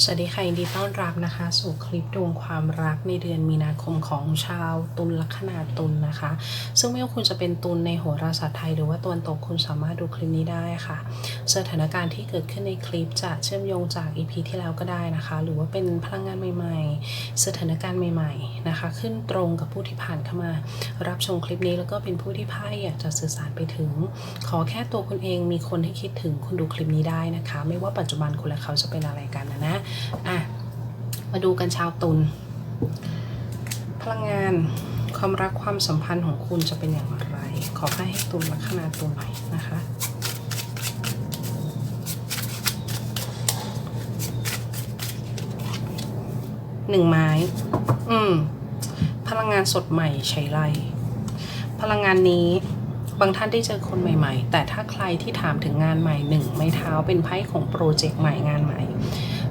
สวัสดีค่ะยินดีต้อนรับนะคะ สู่คลิปดวงความรักในเดือนมีนาคมของชาวตุลลัคนาตุลนะคะ ซึ่งไม่ว่าคุณจะเป็นตุลในโหราศาสตร์ไทยหรือว่าตะวันตกคุณสามารถดูคลิปนี้ได้ค่ะ สถานการณ์ที่เกิดขึ้นในคลิปจะเชื่อมโยงจาก EP ที่แล้วก็ได้นะคะ หรือว่าเป็นพลังงานใหม่ ๆ สถานการณ์ใหม่ๆนะคะ ขึ้นตรงกับผู้ที่ผ่านเข้ามา รับชมคลิปนี้แล้วก็เป็นผู้ที่ไพ่อยากจะสื่อสารไปถึง ขอแค่ตัวคุณเองมีคนที่คิดถึงคุณดูคลิปนี้ได้นะคะ ไม่ว่าปัจจุบันคุณและเขาจะเป็นอะไรกันนะนะอะ มาดูกันชาวตุลพลังงานความรักความสัมพันธ์ของคุณจะเป็นอย่างไร ขอให้ให้ตุลลัคนาตุลหน่อยนะคะหนึ่งไม้ อืม พลังงานสดใหม่ใช้ไร พลังงานนี้บางท่านได้เจอคนใหม่ ๆ แต่ถ้าใครที่ถามถึงงานใหม่หนึ่งไม้เท้าเป็นไพ่ของโปรเจกต์ใหม่งานใหม่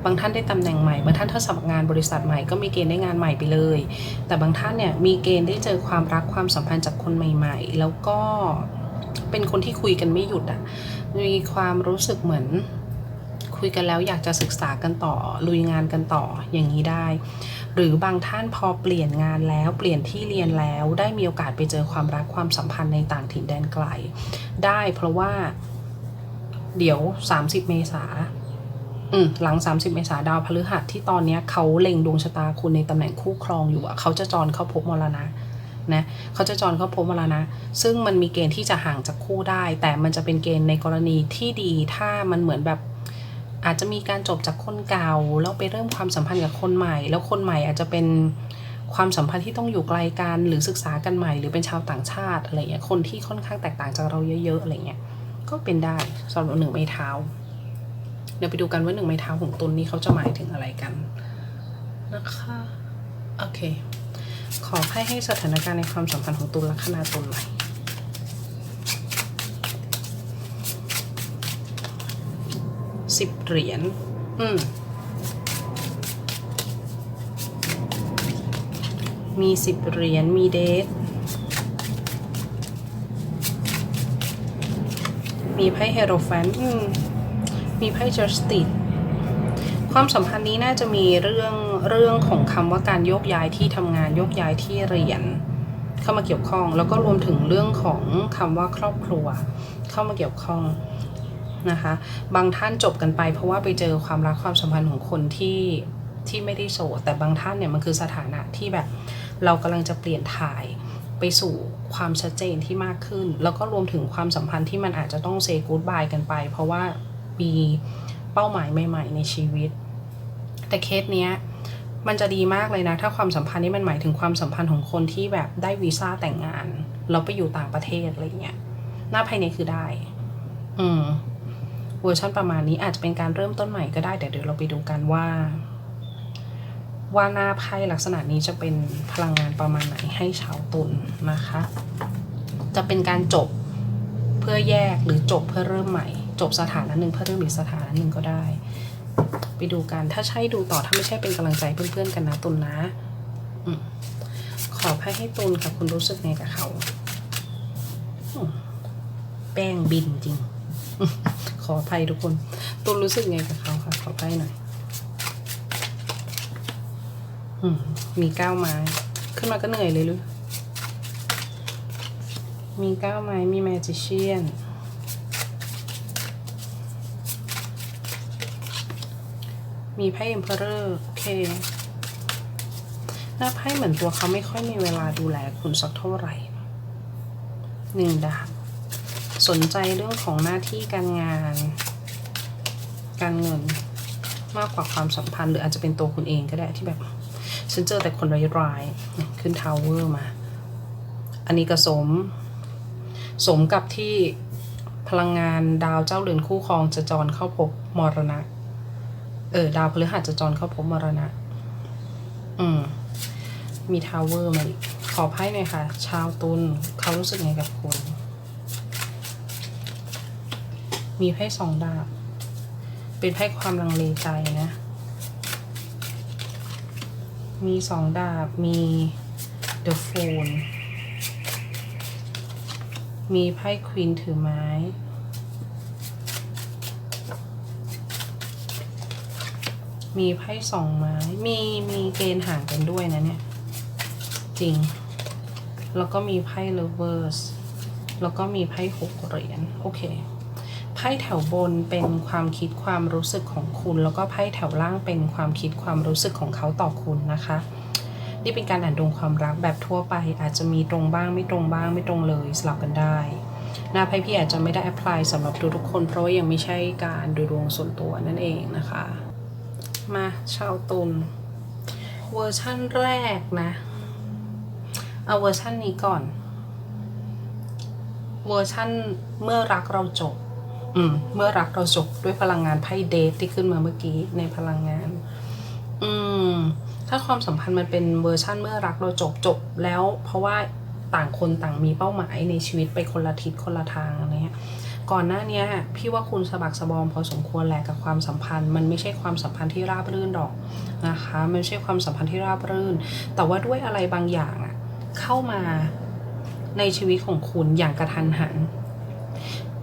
บางท่านได้ตำแหน่งใหม่ บางท่านถ้าสมัครงานบริษัทใหม่ก็มีเกณฑ์ได้งานใหม่ไปเลย แต่บางท่านเนี่ยมีเกณฑ์ได้เจอความรักความสัมพันธ์จากคนใหม่ ๆ แล้วก็เป็นคนที่คุยกันไม่หยุดอะ่ะ มีความรู้สึกเหมือนคุยกันแล้วอยากจะศึกษากันต่อ ลุยงานกันต่ออย่างนี้ได้ หรือบางท่านพอเปลี่ยนงานแล้วเปลี่ยนที่เรียนแล้วได้มีโอกาสไปเจอความรักความสัมพันธ์ในต่างถิ่นแดนไกล ได้เพราะว่าเดี๋ยว 30 เมษา หลัง 30 เมษาดาวพฤหัสที่ตอนเนี้ยเขาเล็งดวงชะตาคุณในตำแหน่งคู่ครองอยู่อะเขาจะจรเข้าพบมรณะนะเขาจะจรเข้าพบมรณะ ซึ่งมันมีเกณฑ์ที่จะห่างจากคู่ได้ แต่มันจะเป็นเกณฑ์ในกรณีที่ดีถ้ามันเหมือนแบบอาจจะมีการจบจากคนเก่าแล้วไปเริ่มความสัมพันธ์กับคนใหม่ แล้วคนใหม่อาจจะเป็นความสัมพันธ์ที่ต้องอยู่ไกลกันหรือศึกษากันใหม่ หรือเป็นชาวต่างชาติอะไรเงี้ยคนที่ค่อนข้างแตกต่างจากเราเยอะๆอะไรเงี้ยก็เป็นได้สำหรับหนึ่งไม้เท้า ดี๋ยวไปดูกันว่าหนึ่งไม้เท้าของตนนี้เขาจะหมายถึงอะไรกันนะคะโอเค ขอให้ให้สถานการณ์ในความสัมพันธ์ของตุลลัคนาตุลหน่อยสิบเหรียญอืมมีสิบเหรียญมีเดทมีไพ่เฮโรแฟนอืม มีไพ่จัสติความสัมพันธ์นี้น่าจะมีเรื่องเรื่องของคำว่าการโยกย้ายที่ทำงานโยกย้ายที่เรียน เข้ามาเกี่ยวข้อง แล้วก็รวมถึงเรื่องของคำว่าครอบครัว เข้ามาเกี่ยวข้องนะคะ บางท่านจบกันไป เพราะว่าไปเจอความรักความสัมพันธ์ของคนที่ที่ไม่ได้โสดแต่บางท่านเนี่ยมันคือสถานะที่แบบเรากำลังจะเปลี่ยนถ่ายไปสู่ความชัดเจนที่มากขึ้น แล้วก็รวมถึงความสัมพันธ์ที่มันอาจจะต้องเซกู d บายกันไป เพราะว่า มีเป้าหมายใหม่ ๆ ในชีวิต แต่เคสเนี้ยมันจะดีมากเลยนะ ถ้าความสัมพันธ์นี้มันหมายถึงความสัมพันธ์ของคนที่แบบได้วีซ่าแต่งงานแล้วไปอยู่ต่างประเทศอะไรเงี้ยหน้าภายในคือได้ อืมเวอร์ชันประมาณนี้อาจจะเป็นการเริ่มต้นใหม่ก็ได้แต่เดี๋ยวเราไปดูกันว่า ว่าหน้าไพ่ลักษณะนี้จะเป็นพลังงานประมาณไหนให้ชาวตุลนะคะ จะเป็นการจบเพื่อแยกหรือจบเพื่อเริ่มใหม่ จบสถานะหนึ่งเพื่อเริ่มอีกสถานะหนึ่งก็ได้ ไปดูกันถ้าใช่ดูต่อถ้าไม่ใช่เป็นกำลังใจเพื่อนๆกันนะตุลนะอขอไพ่ให้ตุลค่ะคุณรู้สึกไงกับเขาแป้งบินจริง ขออภัยทุกคนตุลรู้สึกไงกับเขาค่ะขอไพ่หน่อยอมีก้าวไม้ขึ้นมาก็เหนื่อยเลยหรือมีก้าวไม้มีแมจิเชียน มีไพ่เอ็มเพอเรอร์โอเคหน้าไพ่เหมือนตัวเขาไม่ค่อยมีเวลาดูแลคุณสักเท่าไหร่หนึ่งดาบสนใจเรื่องของหน้าที่การงาน การเงินมากกว่าความสัมพันธ์ หรืออาจจะเป็นตัวคุณเองก็ได้ที่แบบ ฉันเจอแต่คนร้ายๆขึ้นทาวเวอร์มา อันนี้ก็สม สมกับที่พลังงานดาวเจ้าเรือนคู่ครองจะจรเข้าพบมรณะ เออ ดาวพฤหัสจะจรเข้าพบมรณะ อืม มีทาวเวอร์มาอีก ขอไพ่หน่อยค่ะ ชาวตุลเขารู้สึกไงกับคุณ มีไพ่สองดาบ เป็นไพ่ความลังเลใจนะ มีสองดาบ มี The Phone มีไพ่ควีนถือไม้ มีไพ่สองไม้ มีมีเกณฑ์ห่างกันด้วยนะเนี่ย จริง แล้วก็มีไพ่ lovers แล้วก็มีไพ่หกเหรียญโอเคไพ่แถวบนเป็นความคิดความรู้สึกของคุณ แล้วก็ไพ่แถวล่างเป็นความคิดความรู้สึกของเขาต่อคุณนะคะ นี่เป็นการอ่านดวงความรักแบบทั่วไป อาจจะมีตรงบ้างไม่ตรงบ้างไม่ตรงเลยสลับกันได้หน้าไพ่พี่อาจจะไม่ได้แอพพลายสำหรับทุกๆคน เพราะว่ายังไม่ใช่การดูดวงส่วนตัวนั่นเองนะคะ มาชาวตุลเวอร์ชั่นแรกนะ เอาเวอร์ชั่นนี้ก่อน เวอร์ชั่นเมื่อรักเราจบ อืม เมื่อรักเราจบด้วยพลังงานไพ่เดทที่ขึ้นมาเมื่อกี้ในพลังงาน อืม ถ้าความสัมพันธ์มันเป็นเวอร์ชั่นเมื่อรักเราจบจบแล้วเพราะว่าต่างคนต่างมีเป้าหมายในชีวิตไปคนละทิศคนละทางอะไรเงี้ย ก่อนหน้านี้พี่ว่าคุณสะบักสะบอมพอสมควรแหละกับความสัมพันธ์ มันไม่ใช่ความสัมพันธ์ที่ราบรื่นหรอกนะคะมันไม่ใช่ความสัมพันธ์ที่ราบรื่น แต่ว่าด้วยอะไรบางอย่างอะเข้ามาในชีวิตของคุณอย่างกระทันหัน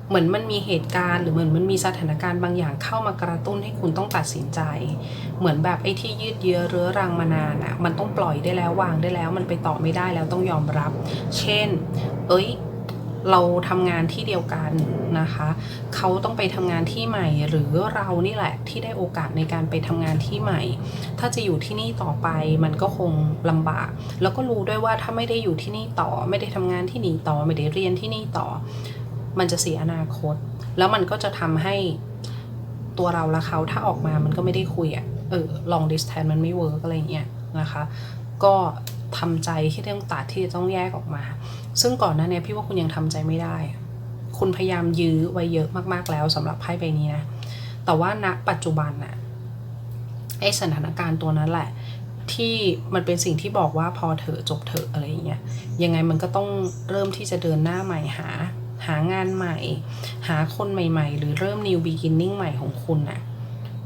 เหมือนมันมีเหตุการณ์หรือเหมือนมันมีสถานการณ์บางอย่างเข้ามากระตุ้นให้คุณต้องตัดสินใจ เหมือนแบบไอ้ที่ยืดเยื้อเรื้อรังมานานอะ มันต้องปล่อยได้แล้ววางได้แล้ว มันไปต่อไม่ได้แล้วต้องยอมรับ เช่น เอ้ย เราทำงานที่เดียวกันนะคะ เขาต้องไปทำงานที่ใหม่ หรือเรานี่แหละที่ได้โอกาสในการไปทำงานที่ใหม่ ถ้าจะอยู่ที่นี่ต่อไปมันก็คงลำบาก แล้วก็รู้ด้วยว่าถ้าไม่ได้อยู่ที่นี่ต่อ ไม่ได้ทำงานที่นี่ต่อ ไม่ได้เรียนที่นี่ต่อ มันจะเสียอนาคต แล้วมันก็จะทำให้ตัวเราและเขาถ้าออกมามันก็ไม่ได้คุยอะเออ long distance มันไม่เวิร์กอะไรเงี้ยนะคะ ก็ทำใจที่ต้องตัดที่จะต้องแยกออกมา ซึ่งก่อนหน้าเนี้พี่ว่าคุณยังทำใจไม่ได้ คุณพยายามยื้อไว้เยอะมากๆแล้วสำหรับไพ่ใบนี้นะ แต่ว่าณปัจจุบันน่ะไอสถานการณ์ตัวนั้นแหละ ที่มันเป็นสิ่งที่บอกว่าพอเถอะจบเถอะอะไรอย่างเงี้ยยังไงมันก็ต้องเริ่มที่จะเดินหน้าใหม่หา หางานใหม่ หาคนใหม่ ๆ หรือเริ่ม new beginning ใหม่ของคุณน่ะ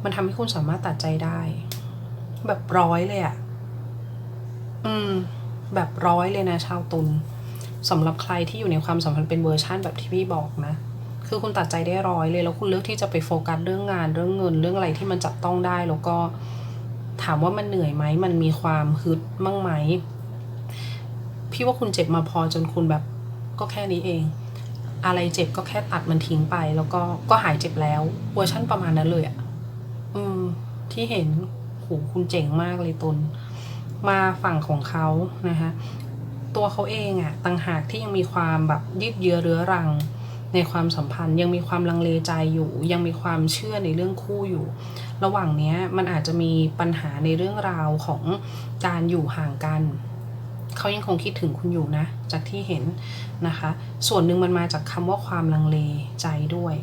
มันทำให้คุณสามารถตัดใจได้ แบบร้อยเลยอะ อืม แบบร้อยเลยนะชาวตุล สำหรับใครที่อยู่ในความสัมพันธ์เป็นเวอร์ชั่นแบบที่พี่บอกนะ คือคุณตัดใจได้ร้อยเลย แล้วคุณเลือกที่จะไปโฟกัสเรื่องงานเรื่องเงินเรื่องอะไรที่มันจับต้องได้ แล้วก็ถามว่ามันเหนื่อยไหมมันมีความฮึดมั่งไหมพี่ว่าคุณเจ็บมาพอจนคุณแบบก็แค่นี้เอง อะไรเจ็บก็แค่ตัดมันทิ้งไป แล้วก็ก็หายเจ็บแล้วเวอร์ชั่นประมาณนั้นเลยอะอืม ที่เห็นโหคุณเจ๋งมากเลยตุนมาฝั่งของเขานะคะ ตัวเขาเองอะต่างหากที่ยังมีความแบบยืดเยื้อเรื้อรังในความสัมพันธ์ยังมีความลังเลใจอยู่ ยังมีความเชื่อในเรื่องคู่อยู่ ระหว่างเนี้ยมันอาจจะมีปัญหาในเรื่องราวของการอยู่ห่างกัน เขายังคงคิดถึงคุณอยู่นะ จากที่เห็นนะคะ ส่วนหนึ่งมันมาจากคำว่าความลังเลใจด้วย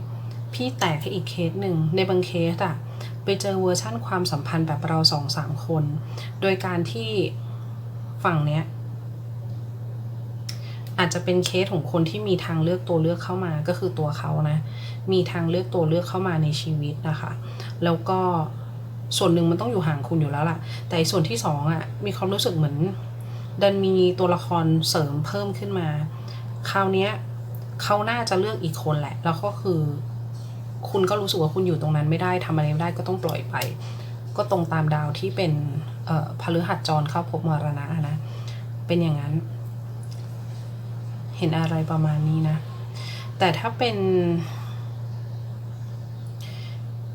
พี่แตกให้อีกเคสหนึ่งในบางเคสอะไปเจอเวอร์ชั่นความสัมพันธ์แบบเราสองสามคน โดยการที่ฝั่งเนี้ย อาจจะเป็นเคสของคนที่มีทางเลือกตัวเลือกเข้ามาก็คือตัวเขานะ มีทางเลือกตัวเลือกเข้ามาในชีวิตนะคะ แล้วก็ส่วนหนึ่งมันต้องอยู่ห่างคุณอยู่แล้วล่ะ แต่ส่วนที่สองอะมีความรู้สึกเหมือน ดันมีตัวละครเสริมเพิ่มขึ้นมา คราวนี้เขาน่าจะเลือกอีกคนแหละ แล้วก็คือ คุณก็รู้สึกว่าคุณอยู่ตรงนั้นไม่ได้ทำอะไรไม่ได้ก็ต้องปล่อยไป ก็ตรงตามดาวที่เป็นเอ่อพฤหัสจรเข้าพบมรณะนะ เป็นอย่างนั้น เห็นอะไรประมาณนี้นะ แต่ถ้าเป็น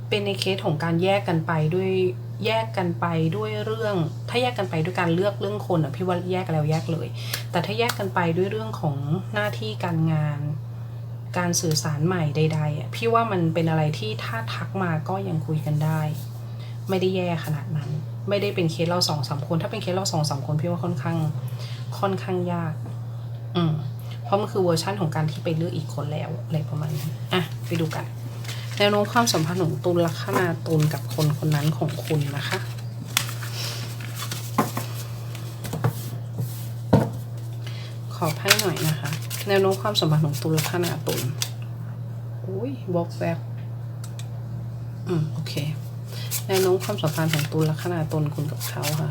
เป็นในเคสของการแยกกันไปด้วยแยกกันไปด้วยเรื่อง ถ้าแยกกันไปด้วยการเลือกเรื่องคนอะพี่ว่าแยกแล้วแยกเลย แต่ถ้าแยกกันไปด้วยเรื่องของหน้าที่การงาน การสื่อสารใหม่ใดๆอะพี่ว่ามันเป็นอะไรที่ถ้าทักมาก็ยังคุยกันได้ ไม่ได้แย่ขนาดนั้น ไม่ได้เป็นเคสเราสองสามคน ถ้าเป็นเคสเราสองสามคนพี่ว่าค่อนข้าง ค่อนข้างยาก อืม ราะมันคือเวอร์ชั่นของการที่ไปเลือกอีกคนแล้วอะไรประมาณนี้อะไปดูกันแนวโน้มความสัมพันธ์ของตุลลัคนาตุลกับคนคนนั้นของคุณนะคะขอไพ่หน่อยนะคะ แนวโน้มความสัมพันธ์ของตุลลัคนาตุลอุ้ยบอกแบบอืมโอเค แนวโน้มความสัมพันธ์ของตุลลัคนาตุลคุณกับเขาค่ะ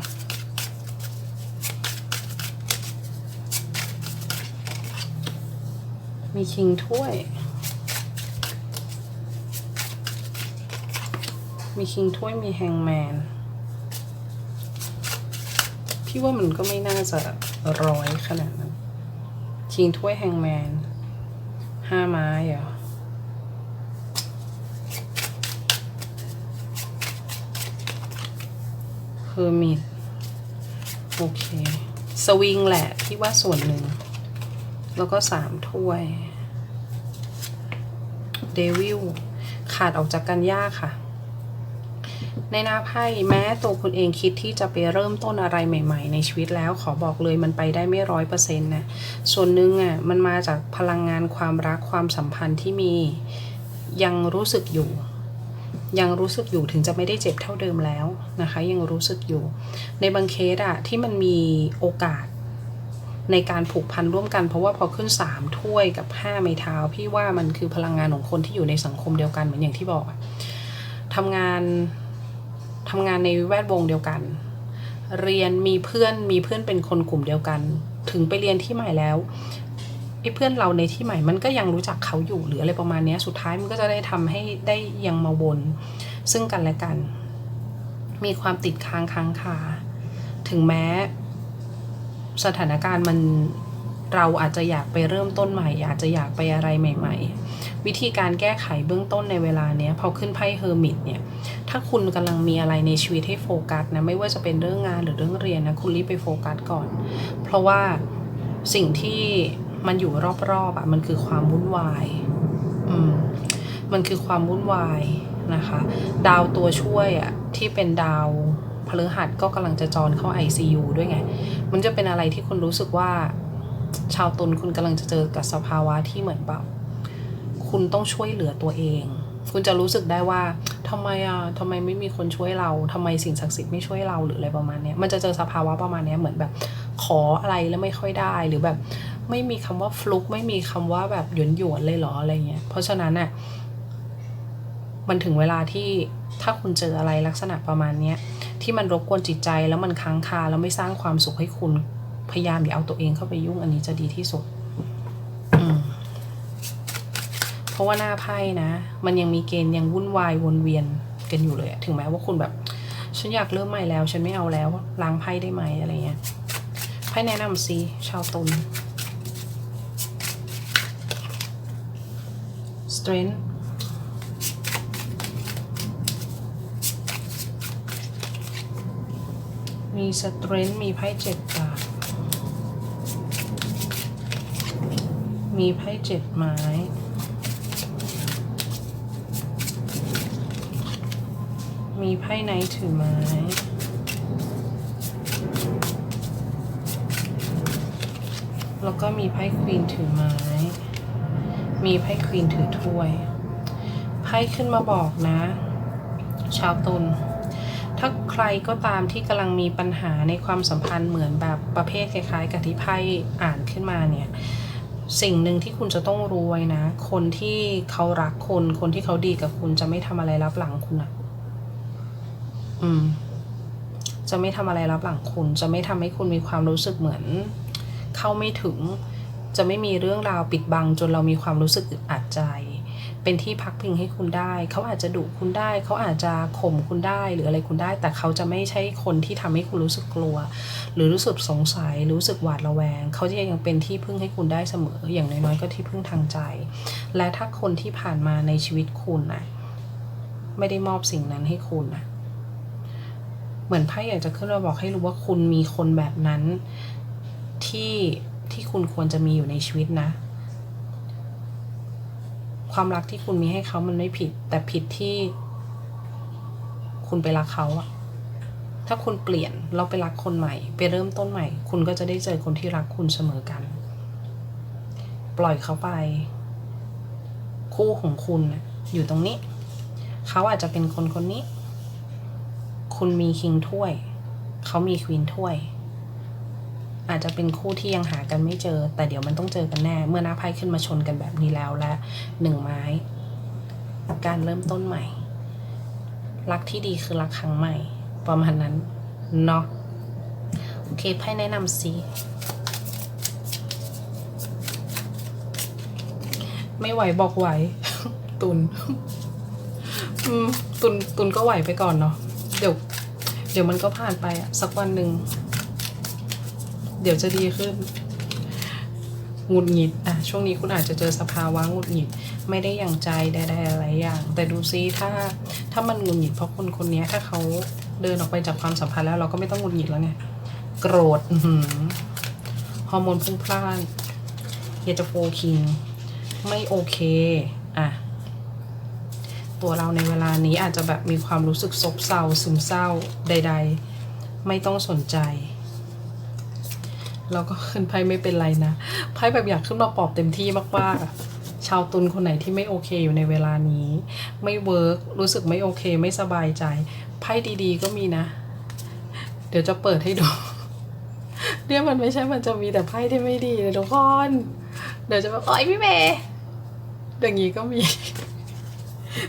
มีชิงถ้วย มีคิงถ้วยมีแฮงแมน พี่ว่ามันก็ไม่น่าจะร้อยขนาดนั้นคิงถ้วยแฮงแมนห้าไม้เหรอเฮอร์มิตโอเค สวิงแหละ พี่ว่าส่วนหนึ่ง แล้วก็สามถ้วยเดวิลขาดออกจากกันยากค่ะ ในหน้าไพ่แม้ตัวคุณเองคิดที่จะไปเริ่มต้นอะไรใหม่ ๆ ในชีวิตแล้วขอบอกเลยมันไปได้ไม่ร้อยเปอร์เซ็นต์นะส่วนหนึ่งอะมันมาจากพลังงานความรักความสัมพันธ์ที่มียังรู้สึกอยู่ ยังรู้สึกอยู่ถึงจะไม่ได้เจ็บเท่าเดิมแล้วนะคะ ยังรู้สึกอยู่ ในบางเคสอะที่มันมีโอกาส ในการผูกพันร่วมกัน เพราะว่าพอขึ้น 3 ถ้วยกับ 5 ไม้เท้า พี่ว่ามันคือพลังงานของคนที่อยู่ในสังคมเดียวกันเหมือนอย่างที่บอกทำงานทำงานในแวดวงเดียวกัน เรียนมีเพื่อนมีเพื่อนเป็นคนกลุ่มเดียวกัน ถึงไปเรียนที่ใหม่แล้วไอ้เพื่อนเราในที่ใหม่มันก็ยังรู้จักเขาอยู่หรืออะไรประมาณนี้สุดท้ายมันก็จะได้ทำให้ได้ยังมาวนซึ่งกันและกัน มีความติดค้างค้างคาถึงแม้ สถานการณ์มันเราอาจจะอยากไปเริ่มต้นใหม่ อาจจะอยากไปอะไรใหม่ ๆ วิธีการแก้ไขเบื้องต้นในเวลาเนี้ยพอขึ้นไพ่เฮอร์มิตเนี่ย ถ้าคุณกำลังมีอะไรในชีวิตให้โฟกัสนะ ไม่ว่าจะเป็นเรื่องงานหรือเรื่องเรียนนะ คุณรีบไปโฟกัสก่อน เพราะว่าสิ่งที่มันอยู่รอบๆอะมันคือความวุ่นวาย อืม มันคือความวุ่นวายนะคะ ดาวตัวช่วยอะที่เป็นดาว ฤหัสก็กำลังจะจรเข้า ICU ด้วยไง มันจะเป็นอะไรที่คุณรู้สึกว่า ชาวตุลคุณกำลังจะเจอกับสภาวะที่เหมือนแบบคุณต้องช่วยเหลือตัวเอง คุณจะรู้สึกได้ว่าทำไมอะทำไมไม่มีคนช่วยเราทำไมสิ่งศักดิ์สิทธิ์ไม่ช่วยเราหรืออะไรประมาณนี้มันจะเจอสภาวะประมาณนี้เหมือนแบบ ขออะไรแล้วไม่ค่อยได้หรือแบบไม่มีคำว่าฟลุกไม่มีคำว่าแบบหยวนหยวนเลยหรออะไรเงี้ย เพราะฉะนั้นอะมันถึงเวลาที่ถ้าคุณเจออะไรลักษณะประมาณเนี้ย ที่มันรบกวนจิตใจแล้วมันค้างคาแล้วไม่สร้างความสุขให้คุณ พยายามอย่าเอาตัวเองเข้าไปยุ่งอันนี้จะดีที่สุดเพราะว่าหน้าไพ่นะ มันยังมีเกณฑ์ยังวุ่นวายวนเวียนกันอยู่เลยถึงแม้ว่าคุณแบบ ฉันอยากเริ่มใหม่แล้ว ฉันไม่เอาแล้วล้างไพ่ได้ไหมอะไรเงี้ยไพ่แนะนำสิชาวตุล strength มีสเตรน g t มีไพ่เจ็ดดาบมีไพ่เจ็ดไม้มีไพ่ไนท์ถือไม้ แล้วก็มีไพ่ควีนถือไม้ มีไพ่ควีนถือถ้วย ไพ่ขึ้นมาบอกนะ ชาวตุล ถ้าใครก็ตามที่กำลังมีปัญหาในความสัมพันธ์เหมือนแบบประเภทคล้ายๆกับที่ไพ่อ่านขึ้นมาเนี่ยสิ่งหนึ่งที่คุณจะต้องรู้ไว้นะ คนที่เขารักคุณคนที่เขาดีกับคุณจะไม่ทำอะไรรับหลังคุณอะอืม จะไม่ทำอะไรรับหลังคุณ จะไม่ทำให้คุณมีความรู้สึกเหมือน เข้าไม่ถึง จะไม่มีเรื่องราวปิดบังจนเรามีความรู้สึกอึดอัดใจ เป็นที่พักพิงให้คุณได้ เขาอาจจะดุคุณได้ เขาอาจจะข่มคุณได้หรืออะไรคุณได้ แต่เขาจะไม่ใช่คนที่ทำให้คุณรู้สึกกลัว หรือรู้สึกสงสัยรู้สึกหวาดระแวง เขาจะยังเป็นที่พึ่งให้คุณได้เสมอ อย่างน้อยๆก็ที่พึ่งทางใจ และถ้าคนที่ผ่านมาในชีวิตคุณนะไม่ได้มอบสิ่งนั้นให้คุณนะเหมือนไพ่อยากจะขึ้นมาบอกให้รู้ว่าคุณมีคนแบบนั้นที่ที่คุณควรจะมีอยู่ในชีวิตนะ ความรักที่คุณมีให้เขามันไม่ผิด แต่ผิดที่ คุณไปรักเขาอะถ้าคุณเปลี่ยนเราไปรักคนใหม่ ไปเริ่มต้นใหม่ คุณก็จะได้เจอคนที่รักคุณเสมอกัน ปล่อยเขาไป คู่ของคุณอยู่ตรงนี้ เขาอาจจะเป็นคนคนนี้ คุณมีคิงถ้วย เขามีควีนถ้วย อาจจะเป็นคู่ที่ยังหากันไม่เจอ แต่เดี๋ยวมันต้องเจอกันแน่ เมื่อหน้าไพ่ขึ้นมาชนกันแบบนี้แล้วและหนึ่งไม้ การเริ่มต้นใหม่ รักที่ดีคือรักครั้งใหม่ ประมาณนั้นเนาะโอเคไพ่แนะนำสิไม่ไหวบอกไหว ตุนตุนตุนก็ไหวไปก่อนเนาะเดี๋ยวเดี๋ยวมันก็ผ่านไปอะสักวันหนึ่ง เดี๋ยวจะดีขึ้นหงุดหงิดอะช่วงนี้คุณอาจจะเจอสภาวะหงุดหงิดไม่ได้อย่างใจใดๆอะไรอย่าง แต่ดูซิถ้าถ้ามันหงุดหงิดเพราะคนคนนี้ถ้าเขาเดินออกไปจากความสัมพันธ์แล้วเราก็ไม่ต้องหงุดหงิดแล้วไงโกรธฮอร์โมนพุ่งพล่านเยจะโฟคิงไม่โอเคอะตัวเราในเวลานี้อาจจะแบบมีความรู้สึกซบเซาซึมเศร้าใด ๆ ไม่ต้องสนใจ แล้วก็ขึ้นไพ่ไม่เป็นไรนะไพ่แบบอยากขึ้นมาปอบเต็มที่มากๆอะชาวตุลคนไหนที่ไม่โอเคอยู่ในเวลานี้ ไม่เวิร์กรู้สึกไม่โอเค ไม่สบายใจไพ่ดีๆ ก็มีนะ เดี๋ยวจะเปิดให้ดูเนี่ยมันไม่ใช่มันจะมีแต่ไพ่ที่ไม่ดีเลยทุกคนเดี๋ยวจะแบบโอ้ยพี่เมย์อย่างนี้ก็มี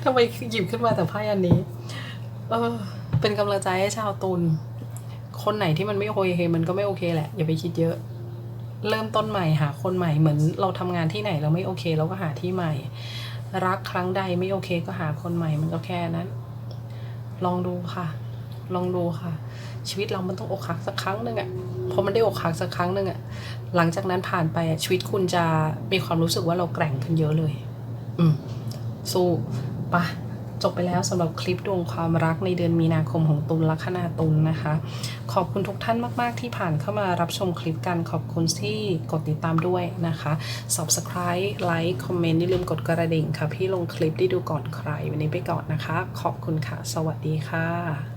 ทำไมหยิบขึ้นมาแต่ไพ่อันนี้ เออ เป็นกำลังใจให้ชาวตุล คนไหนที่มันไม่โอเคมันก็ไม่โอเคแหละอย่าไปคิดเยอะ เริ่มต้นใหม่หาคนใหม่เหมือนเราทำงานที่ไหนเราไม่โอเคเราก็หาที่ใหม่ รักครั้งใดไม่โอเคก็หาคนใหม่มันก็แค่นั้น ลองดูค่ะ ลองดูค่ะ ชีวิตเรามันต้องอกหักสักครั้งหนึ่งอะพอมันได้อกหักสักครั้งหนึ่งอะหลังจากนั้นผ่านไปชีวิตคุณจะมีความรู้สึกว่าเราแกร่งขึ้นเยอะเลย อืมสู้ปะ จบไปแล้วสำหรับคลิปดวงความรักในเดือนมีนาคมของตุลลัคนาตุลนะคะ ขอบคุณทุกท่านมาก ๆ ที่ผ่านเข้ามารับชมคลิปกัน ขอบคุณที่กดติดตามด้วยนะคะ subscribe like comment อย่าลืมกดกระดิ่งค่ะ พี่ลงคลิปได้ดูก่อนใคร วันนี้ไปก่อนนะคะ ขอบคุณค่ะ สวัสดีค่ะ